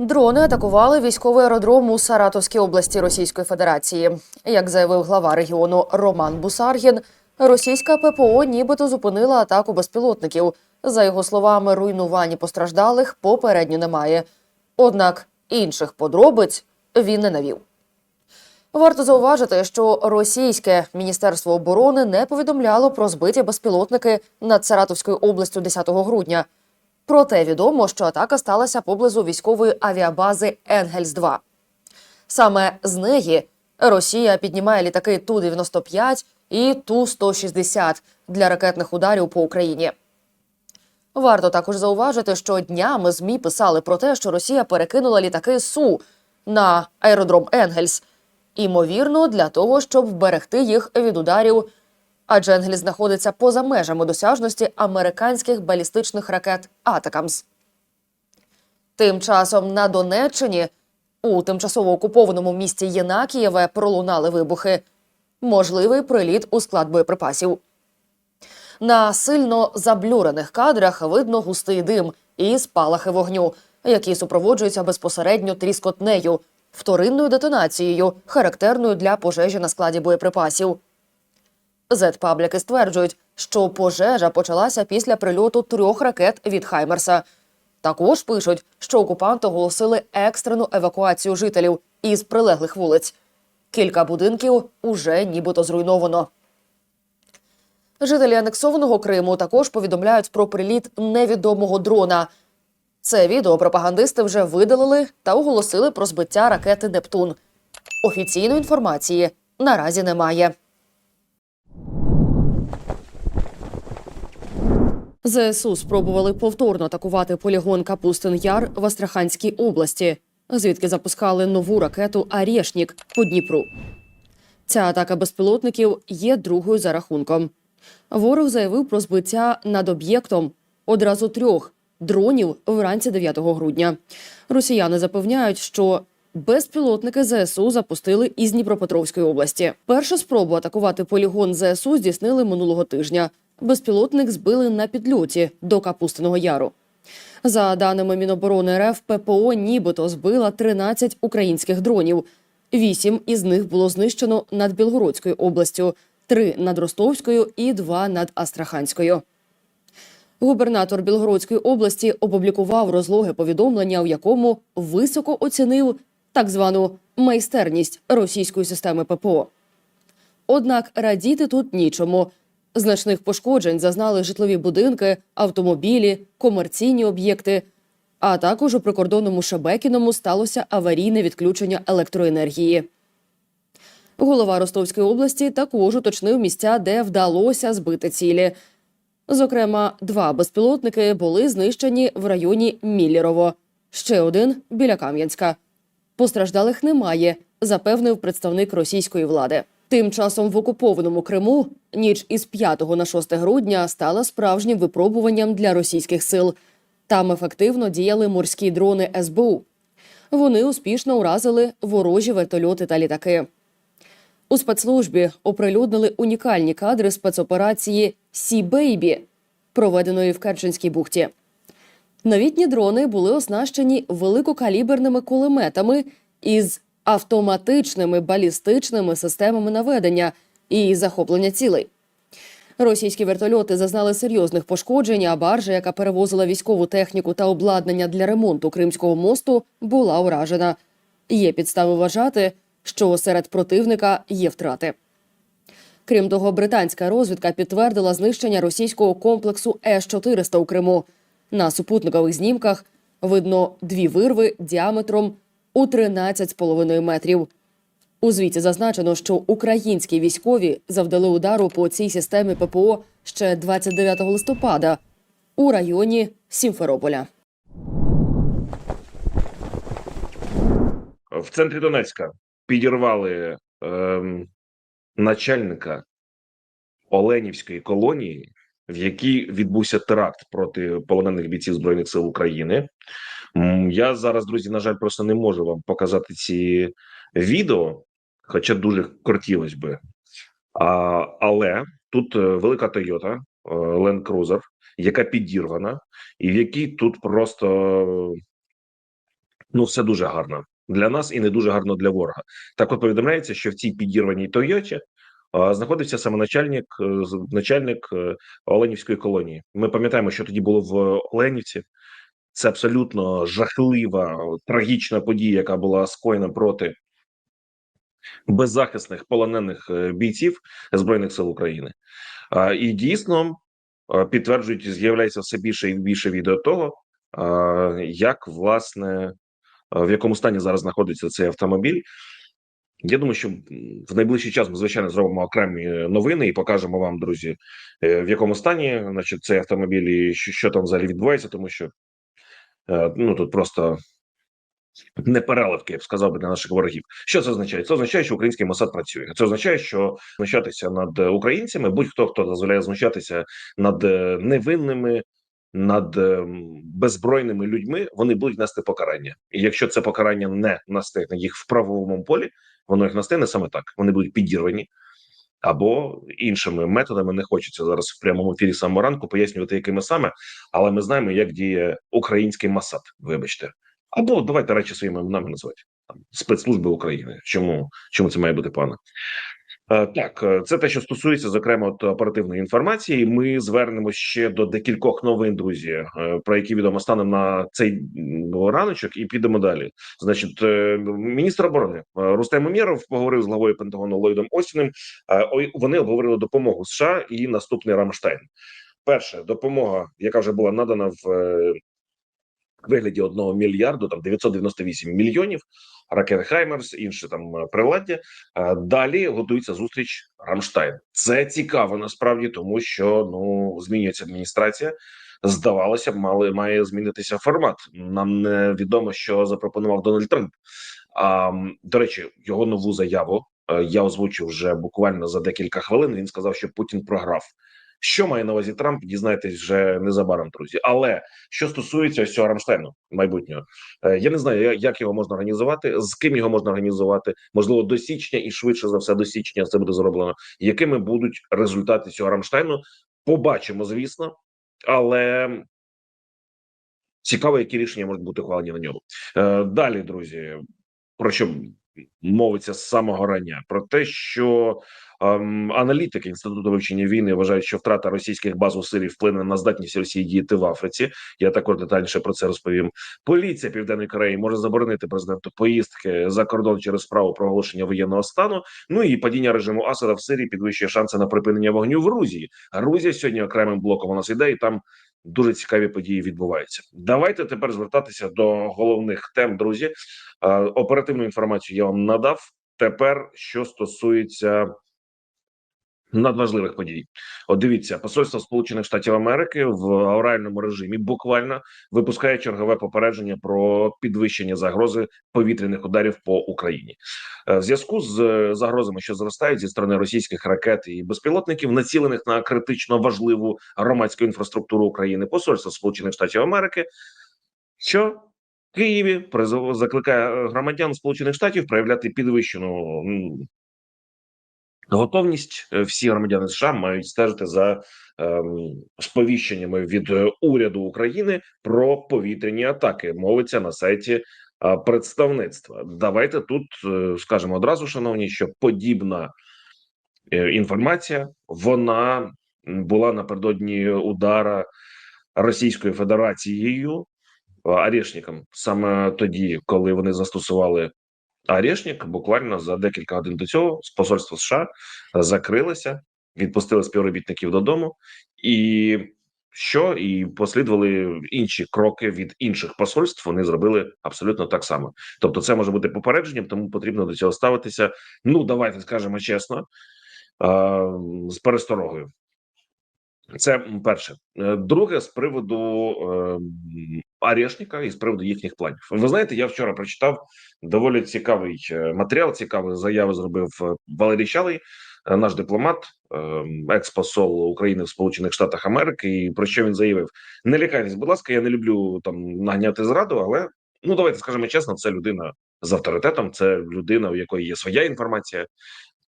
Дрони атакували військовий аеродром у Саратовській області Російської Федерації. Як заявив глава регіону Роман Бусаргін, російська ППО нібито зупинила атаку безпілотників. За його словами, руйнувань постраждалих попередньо немає. Однак інших подробиць він не навів. Варто зауважити, що російське міністерство оборони не повідомляло про збиті безпілотники над Саратовською областю 10 грудня. Проте відомо, що атака сталася поблизу військової авіабази Енгельс 2 Саме з неї Росія піднімає літаки Ту-95 і Ту-160 для ракетних ударів по Україні. Варто також зауважити, що днями ЗМІ писали про те, що Росія перекинула літаки Су на аеродром Енгельс, імовірно, для того, щоб вберегти їх від ударів, адже Енгельс знаходиться поза межами досяжності американських балістичних ракет Атакамс. Тим часом на Донеччині у тимчасово окупованому місті Єнакієве пролунали вибухи. Можливий приліт у склад боєприпасів. На сильно заблюрених кадрах видно густий дим і спалахи вогню, які супроводжуються безпосередньо тріскотнею, вторинною детонацією, характерною для пожежі на складі боєприпасів. Зет-пабліки стверджують, що пожежа почалася після прильоту трьох ракет від Хаймерса. Також пишуть, що окупанти оголосили екстрену евакуацію жителів із прилеглих вулиць. Кілька будинків уже нібито зруйновано. Жителі анексованого Криму також повідомляють про приліт невідомого дрона. Це відео пропагандисти вже видалили та оголосили про збиття ракети Нептун. Офіційної інформації наразі немає. ЗСУ спробували повторно атакувати полігон Капустин Яр в Астраханській області, звідки запускали нову ракету Арєшнік по Дніпру. Ця атака безпілотників є другою за рахунком. Ворог заявив про збиття над об'єктом одразу трьох дронів вранці 9 грудня. Росіяни запевняють, що безпілотники ЗСУ запустили із Дніпропетровської області. Першу спробу атакувати полігон ЗСУ здійснили минулого тижня. Безпілотник збили на підльоті до Капустиного Яру. За даними Міноборони РФ, ППО нібито збила 13 українських дронів. Вісім із них було знищено над Білгородською областю, три над Ростовською і два над Астраханською. Губернатор Білгородської області опублікував розлоге повідомлення, в якому високо оцінив так звану майстерність російської системи ППО. Однак радіти тут нічому. Значних пошкоджень зазнали житлові будинки, автомобілі, комерційні об'єкти. А також у прикордонному Шебекіному сталося аварійне відключення електроенергії. Голова Ростовської області також уточнив місця, де вдалося збити цілі. Зокрема, два безпілотники були знищені в районі Міллєрово, ще один біля Кам'янська. Постраждалих немає, запевнив представник російської влади. Тим часом в окупованому Криму ніч із 5 на 6 грудня стала справжнім випробуванням для російських сил. Там ефективно діяли морські дрони СБУ. Вони успішно уразили ворожі вертольоти та літаки. У спецслужбі оприлюднили унікальні кадри спецоперації Сі Бейбі, проведеної в Керченській бухті. Новітні дрони були оснащені великокаліберними кулеметами із автоматичними балістичними системами наведення і захоплення цілей. Російські вертольоти зазнали серйозних пошкоджень, а баржа, яка перевозила військову техніку та обладнання для ремонту Кримського мосту, була уражена. Є підстави вважати, що серед противника є втрати. Крім того, британська розвідка підтвердила знищення російського комплексу С-400 у Криму. На супутникових знімках видно дві вирви діаметром у 13,5 метрів. У звіті зазначено, що українські військові завдали удару по цій системі ППО ще 29 листопада у районі Сімферополя. В центрі Донецька підірвали ем, начальника Оленівської колонії, в якій відбувся теракт проти полонених бійців збройних сил України. Я зараз, друзі, на жаль, просто не можу вам показати ці відео, хоча дуже хотілося би. А, але тут е, велика Toyota е, Land Cruiser, яка підірвана, і в якій тут просто Ну, все дуже гарно для нас і не дуже гарно для ворога. Так, от повідомляється, що в цій підірваній Тойоті знаходився саме начальник, е, начальник е, Оленівської колонії. Ми пам'ятаємо, що тоді було в Оленівці. Це абсолютно жахлива, трагічна подія, яка була скоєна проти беззахисних полонених е, бійців збройних сил України. І дійсно е, підтверджують, з'являється все більше і більше відео того, як власне е, в якому стані зараз знаходиться цей автомобіль. Я думаю, що в найближчий час ми звичайно зробимо окремі новини і покажемо вам, друзі, е, в якому стані значить цей автомобіль і що, що там взагалі відбувається, тому що е, ну тут просто не переливки, я б сказав би для наших ворогів. Що це означає? Це означає, що український Мосад працює. Це означає, що знущатися над е, українцями, будь-хто хто дозволяє знущатися над е, невинними. Над е, беззбройними людьми вони будуть нести покарання, і якщо це покарання не настигне їх в правовому полі, воно їх настигне саме так. Вони будуть підірвані або іншими методами. Не хочеться зараз в прямому ефірі самого ранку пояснювати, якими саме, але ми знаємо, як діє український Масад. Вибачте, або давайте речі своїми іменами називати там спецслужби України. Чому чому це має бути пане? Е, Так, е, це те, що стосується зокрема от оперативної інформації. Ми звернемось ще до декількох новин, друзі, е, про які відомо стане на цей раночок, і підемо далі. Значить, міністр оборони Рустем Умєров поговорив з главою Пентагону Ллойдом Остіним. Вони обговорили допомогу США і наступний Рамштайн. Перше допомога, яка вже була надана в вигляді одного мільярду, там 998 мільйонів ракет Хаймерс, інше там е, приладдя. Е, Далі готується зустріч Рамштайн. Це цікаво насправді, тому що ну змінюється адміністрація. Здавалося б, мали має змінитися формат. Нам не відомо, що запропонував Дональд Трамп. А до речі, його нову заяву е, я озвучив вже буквально за декілька хвилин. Він сказав, що Путін програв. Що має на увазі Трамп? Дізнаєтесь вже незабаром, друзі. Але що стосується ось цього Рамштайну майбутнього, е, я не знаю, як його можна організувати, з ким його можна організувати. Можливо, до січня і швидше за все до січня це буде зроблено. Якими будуть результати цього Рамштайну? Побачимо, звісно, але цікаво, які рішення можуть бути ухвалені на ньому. Е, Далі, друзі, про що мовиться з самого рання? Про те, що аналітики інституту вивчення війни вважають, що втрата російських баз у Сирії вплине на здатність Росії діяти в Африці. Я також детальніше про це розповім. Поліція Південної Кореї може заборонити президенту поїздки за кордон через справу про оголошення воєнного стану. Ну і падіння режиму Асада в Сирії підвищує шанси на припинення вогню в Грузії. Грузія сьогодні окремим блоком у нас іде, і там дуже цікаві події відбуваються. Давайте тепер звертатися до головних тем, друзі. Оперативну інформацію я вам надав. Тепер що стосується надважливих подій, от дивіться, посольство Сполучених Штатів Америки в авральному режимі буквально випускає чергове попередження про підвищення загрози повітряних ударів по Україні. Е, В зв'язку з е, загрозами, що зростають зі сторони російських ракет і безпілотників, націлених на критично важливу громадську інфраструктуру України, посольство Сполучених Штатів Америки, що Києві призов закликає е, громадян Сполучених Штатів проявляти підвищену готовність. Е, Всі громадяни США мають стежити за ем, сповіщеннями від е, уряду України про повітряні атаки. Мовиться на сайті а, представництва. Давайте тут е, скажемо одразу, шановні, що подібна е, інформація вона була напередодні удара Російською Федерацією Арешником саме тоді, коли вони застосували Арешник, буквально за декілька годин до цього з посольства США закрилися, відпустили співробітників додому, і що і послідували інші кроки від інших посольств. Вони зробили абсолютно так само. Тобто, це може бути попередженням, тому потрібно до цього ставитися. Ну давайте скажемо чесно, е, з пересторогою. Це перше. Е, Друге, з приводу е, Арешника і з приводу їхніх планів. Ви знаєте, я вчора прочитав доволі цікавий е, матеріал. Цікаві заяви зробив е, Валерій Чалий, е, наш дипломат, е, експосол України в Сполучених Штатах Америки. І про що він заявив? Не лякайтесь, будь ласка, я не люблю там наганяти зраду, але ну давайте скажемо чесно, це людина з авторитетом, це людина, у якої є своя інформація,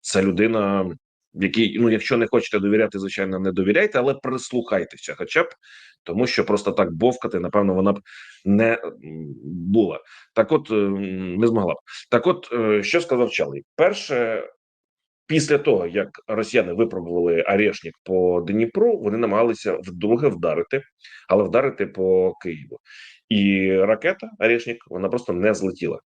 це людина який, ну, якщо не хочете довіряти, звичайно, не довіряйте, але прислухайтеся, хоча б тому, що просто так бовкати, напевно, вона б не була. Так, от ем, не змогла б. Так, от е, що сказав Чалий? Перше, після того як росіяни випробували Арешник по Дніпру, вони намагалися вдруге вдарити, але вдарити по Києву. І ракета Арешник вона просто не злетіла.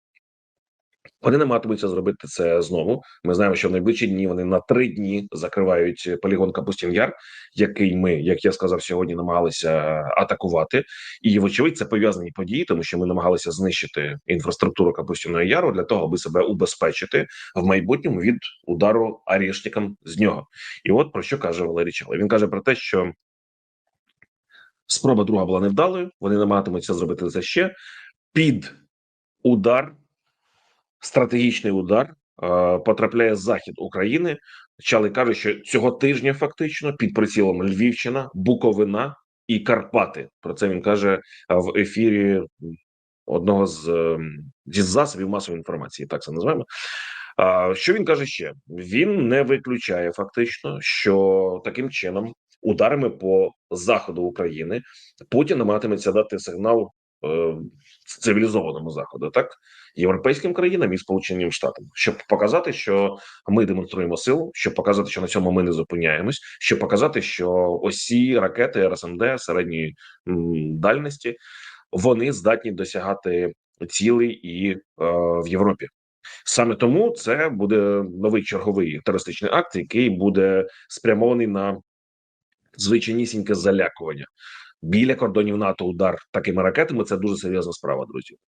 Вони намагатимуться зробити це знову. Ми знаємо, що в найближчі дні вони на три дні закривають полігон Капустін Яр, який ми, як я сказав, сьогодні намагалися атакувати. І вочевидь, це пов'язані події, тому що ми намагалися знищити інфраструктуру Капустіного Яру для того, аби себе убезпечити в майбутньому від удару арешникам з нього. І от про що каже Валерій Чалий. Він каже про те, що спроба друга була невдалою. Вони намагатимуться зробити це ще під удар стратегічний удар е, потрапляє захід України. Чали каже, що цього тижня фактично під прицілом Львівщина, Буковина і Карпати. Про це він каже е, в ефірі одного з, е, зі засобів масової інформації. Так це називаємо. Що він каже ще? Він не виключає фактично, що таким чином ударами по заходу України Путін намагатиметься дати сигнал цивілізованому заходу, так європейським країнам і Сполученим Штатам, щоб показати, що ми демонструємо силу, щоб показати, що на цьому ми не зупиняємось, щоб показати, що осі ракети РСМД середньої дальності вони здатні досягати цілей і е, в Європі. Саме тому це буде новий черговий терористичний акт, який буде спрямований на звичайнісіньке залякування біля кордонів НАТО. Удар такими ракетами це дуже серйозна справа, друзі. Е,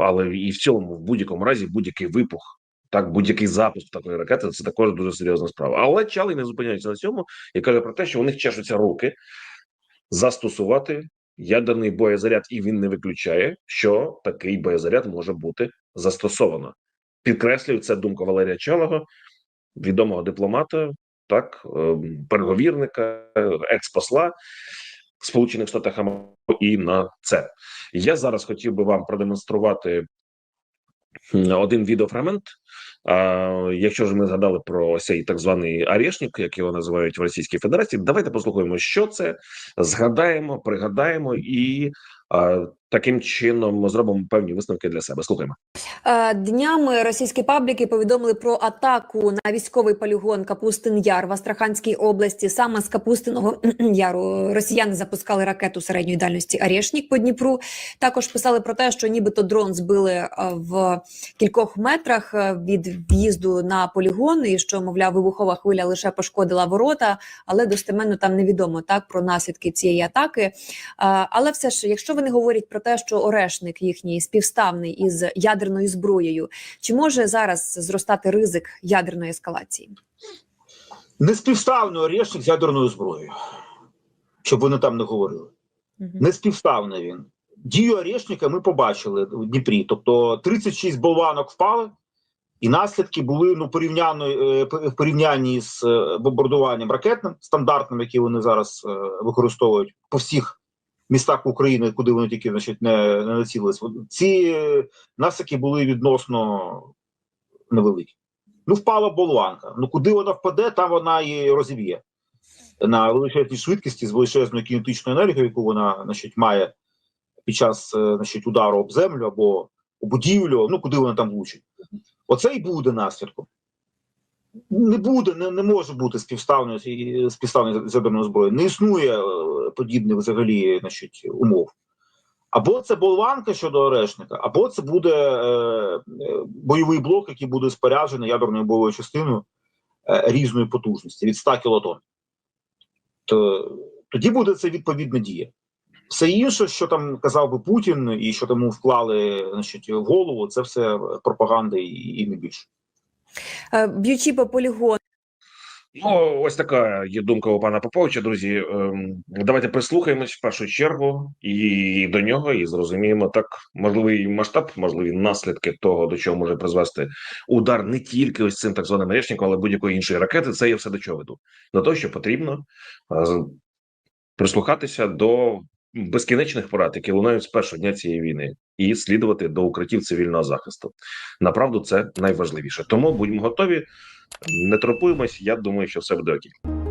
Але і в цілому, в будь-якому разі, будь-який випух, так будь-який запуск такої ракети це також дуже серйозна справа. Але Чалий не зупиняється на цьому і каже про те, що у них чешуться руки застосувати ядерний боєзаряд, і він не виключає, що такий боєзаряд може бути застосовано. Підкреслюю, це думка Валерія Чалого, відомого дипломата, так ем, переговірника, експосла Сполучених Штатів Америки і на це. Я зараз хотів би вам продемонструвати один відеофрагмент. Якщо ж ми згадали про цей так званий Арешник, як його називають в Російській Федерації, давайте послухаємо, що це, згадаємо, пригадаємо і таким чином зробимо певні висновки для себе. Слухаємо. Е, Днями російські пабліки повідомили про атаку на військовий полігон Капустин Яр в Астраханській області. Саме з Капустиного Яру росіяни запускали ракету середньої дальності Арешнік по Дніпру. Також писали про те, що нібито дрон збили е, в кількох метрах е, від в'їзду на полігон, і що мовляв, вибухова хвиля лише пошкодила ворота, але достеменно там невідомо так про наслідки цієї атаки. Але все ж, якщо вони говорять про те, що орешник їхній співставний із ядерною зброєю, чи може зараз зростати ризик ядерної ескалації? Неспівставний орешник з ядерною зброєю, щоб вони там не говорили. Неспівставний він. Дію орешника ми побачили в Дніпрі. Тобто 36 болванок впали, і наслідки були ну, порівняно, е, в порівнянні з е, бомбардуванням ракетним стандартним, які вони зараз е, використовують по всіх містах України, куди вони тільки значить, не, не націлились. Ці е, наслідки були відносно невеликі. Ну, впала болванка. Ну куди вона впаде, там вона і розіб'є на величезній швидкості з величезною кінетичною енергією, яку вона значить, має під час е, значить, удару об землю або будівлю, ну куди вона там влучить. Оце і буде наслідком. Не буде, не, не може бути співставної співставної з ядерною зброєю. Не існує е, подібних взагалі значить, умов. Або це болванка щодо орешника, або це буде е, е, бойовий блок, який буде споряджений ядерною бойовою частиною е, різної потужності від 100 кілотон. То, тоді буде це відповідна дія. Все інше, що там казав би Путін, і що тому вклали значить, в голову, це все пропаганда і, і не більше. Е, Б'ючи по полігону, Ну, ось така є думка у пана Поповича. Друзі, ем, давайте прислухаємось в першу чергу і до нього, і зрозуміємо так можливий масштаб, можливі наслідки того, до чого може призвести удар не тільки ось цим так званим речником, але будь-якої іншої ракети. Це я все до чого веду. До того, що потрібно е, прислухатися до безкінечних порад, які лунають з першого дня цієї війни. І слідувати до укриттів цивільного захисту. Направду це найважливіше. Тому будьмо готові, не турбуємось. Я думаю, що все буде окей.